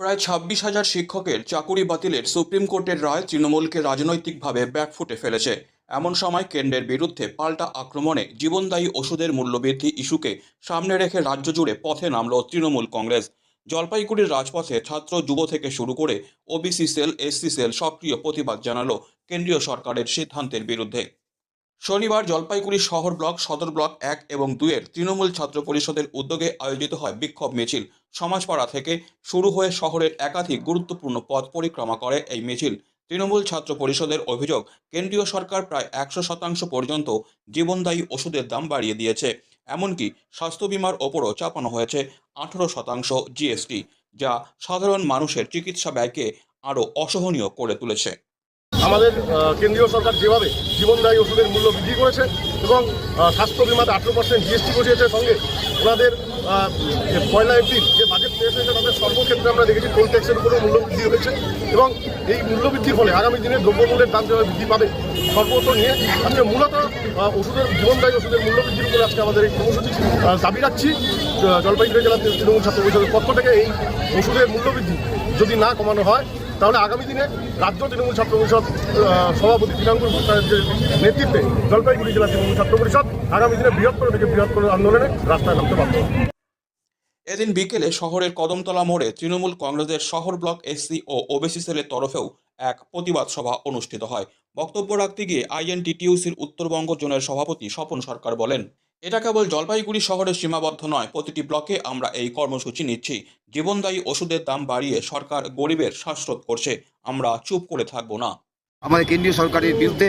প্রায় ছাব্বিশ হাজার শিক্ষকের চাকুরি বাতিলের সুপ্রিম কোর্টের রায় তৃণমূলকে রাজনৈতিকভাবে ব্যাকফুটে ফেলেছে। এমন সময় কেন্দ্রের বিরুদ্ধে পাল্টা আক্রমণে জীবনদায়ী ওষুধের মূল্যবৃদ্ধি ইস্যুকে সামনে রেখে রাজ্য জুড়ে পথে নামল তৃণমূল কংগ্রেস। জলপাইগুড়ির রাজপথে ছাত্র যুব থেকে শুরু করে ওবিসি সেল, এসসি সেল সক্রিয় প্রতিবাদ জানালো কেন্দ্রীয় সরকারের সিদ্ধান্তের বিরুদ্ধে। শনিবার জলপাইগুড়ি শহর ব্লক, সদর ব্লক এক এবং দুইয়ের তৃণমূল ছাত্র পরিষদের উদ্যোগে আয়োজিত হয় বিক্ষোভ মিছিল। সমাজপাড়া থেকে শুরু হয়ে শহরের একাধিক গুরুত্বপূর্ণ পথ পরিক্রমা করে এই মিছিল। তৃণমূল ছাত্র পরিষদের অভিযোগ, কেন্দ্রীয় সরকার প্রায় একশো শতাংশ পর্যন্ত জীবনদায়ী ওষুধের দাম বাড়িয়ে দিয়েছে, এমনকি স্বাস্থ্য বিমার ওপরও চাপানো হয়েছে আঠারো শতাংশ জিএসটি, যা সাধারণ মানুষের চিকিৎসা ব্যয়কে আরও অসহনীয় করে তুলেছে। আমাদের কেন্দ্রীয় সরকার যেভাবে জীবনদায়ী ওষুধের মূল্য বৃদ্ধি করেছে এবং স্বাস্থ্য বিমাতে আঠেরো পার্সেন্ট জিএসটি বসিয়েছে সঙ্গে, ওনাদের পয়লা এপ্রিল যে বাজেট পেশ হয়েছে তাদের সর্বক্ষেত্রে আমরা দেখেছি টোল ট্যাক্সের উপরেও মূল্য বৃদ্ধি হয়েছে এবং এই মূল্য বৃদ্ধির ফলে আগামী দিনে দ্রব্যমূল্যের দাম যেভাবে বৃদ্ধি পাবে, সর্বত্র নিয়ে আজকে মূলত ওষুধের, জীবনদায়ী ওষুধের মূল্য বৃদ্ধির উপরে আজকে আমাদের এই কর্মসূচি দাবি রাখছি। জলপাইগুড়ি জেলা তৃণমূল ছাত্র পরিষদের পক্ষ থেকে এই ওষুধের মূল্য বৃদ্ধি যদি না কমানো হয় তাহলে আগামী দিনে রাজ্য তৃণমূল ছাত্র পরিষদ সভাপতি তৃণাঙ্কুর ভট্টাচার্যের নেতৃত্বে জলপাইগুড়ি জেলা তৃণমূল ছাত্র পরিষদ আগামী দিনে বৃহত্তর থেকে বৃহত্তর আন্দোলনে রাস্তায় নামতে বাধ্য এদিন বিকেলে শহরের কদমতলা মোড়ে তৃণমূল কংগ্রেসের শহর ব্লক এসসি ও ওবিসি সেলের তরফেও এক প্রতিবাদ সভা অনুষ্ঠিত হয়। বক্তব্য রাখতে গিয়ে আইএনটিটিউসির উত্তরবঙ্গ জোনের সভাপতি স্বপন সরকার বলেন এটা কেবল জলপাইগুড়ি শহরের সীমাবদ্ধ নয়, প্রতিটি ব্লকে আমরা এই কর্মসূচি নিচ্ছি। জীবনদায়ী ওষুধের দাম বাড়িয়ে সরকার গরিবের শ্বাসরোধ করছে। আমরা চুপ করে থাকব না। আমাদের কেন্দ্রীয় সরকারের বিরুদ্ধে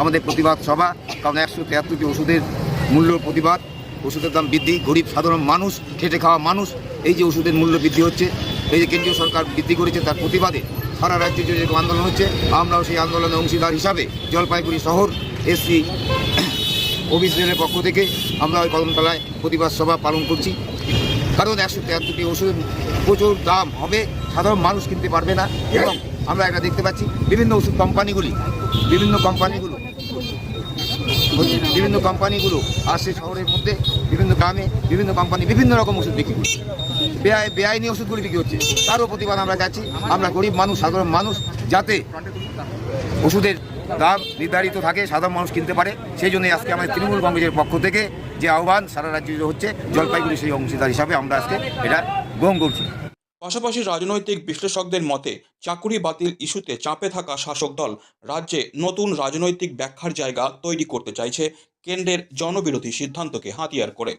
আমাদের প্রতিবাদ সভা, কারণ একশো তেহাত্তরটি ওষুধের মূল্য প্রতিবাদ। ওষুধের দাম বৃদ্ধি, গরিব, সাধারণ মানুষ, খেটে খাওয়া মানুষ, এই যে ওষুধের মূল্য বৃদ্ধি হচ্ছে, এই যে কেন্দ্রীয় সরকার বৃদ্ধি করেছে তার প্রতিবাদে সারা রাজ্যে যে আন্দোলন হচ্ছে, আমরাও সেই আন্দোলনের অংশীদার হিসাবে জলপাইগুড়ি শহর, এসসি অফিসের পক্ষ থেকে আমরা ওই কদমতলায় প্রতিবাদ সভা পালন করছি। কারণ একশো তেহাত্তরটি ওষুধ প্রচুর দাম হবে, সাধারণ মানুষ কিনতে পারবে না। এবং আমরা এটা দেখতে পাচ্ছি, বিভিন্ন ওষুধ কোম্পানিগুলি, বিভিন্ন কোম্পানিগুলো বিভিন্ন কোম্পানিগুলো আসছে শহরের মধ্যে, বিভিন্ন গ্রামে বিভিন্ন কোম্পানি বিভিন্ন রকম ওষুধ বিক্রি করছে। বেআই, বেআইনি ওষুধগুলি বিক্রি হচ্ছে। তারও প্রতিবাদ আমরা যাচ্ছি আমরা গরিব মানুষ, সাধারণ মানুষ, যাতে ওষুধের দাম নির্ধারিত থাকে, সাধারণ মানুষ কিনতে পারে। সেই জন্যই আজকে আমাদের তৃণমূল কংগ্রেসের পক্ষ থেকে যে আহ্বান সারা রাজ্যে হচ্ছে, জলপাইগুড়ি সেই অংশীদার হিসাবে আমরা আজকে এটা গ্রহণ করছি। পাশাপাশি রাজনৈতিক বিশ্লেষকদের মতে, চাকুরি বাতিল ইস্যুতে চাপে থাকা শাসক দল রাজ্যে নতুন রাজনৈতিক ব্যাখ্যার জায়গা তৈরি করতে চাইছে কেন্দ্রের জনবিরোধী সিদ্ধান্তকে হাতিয়ার করে।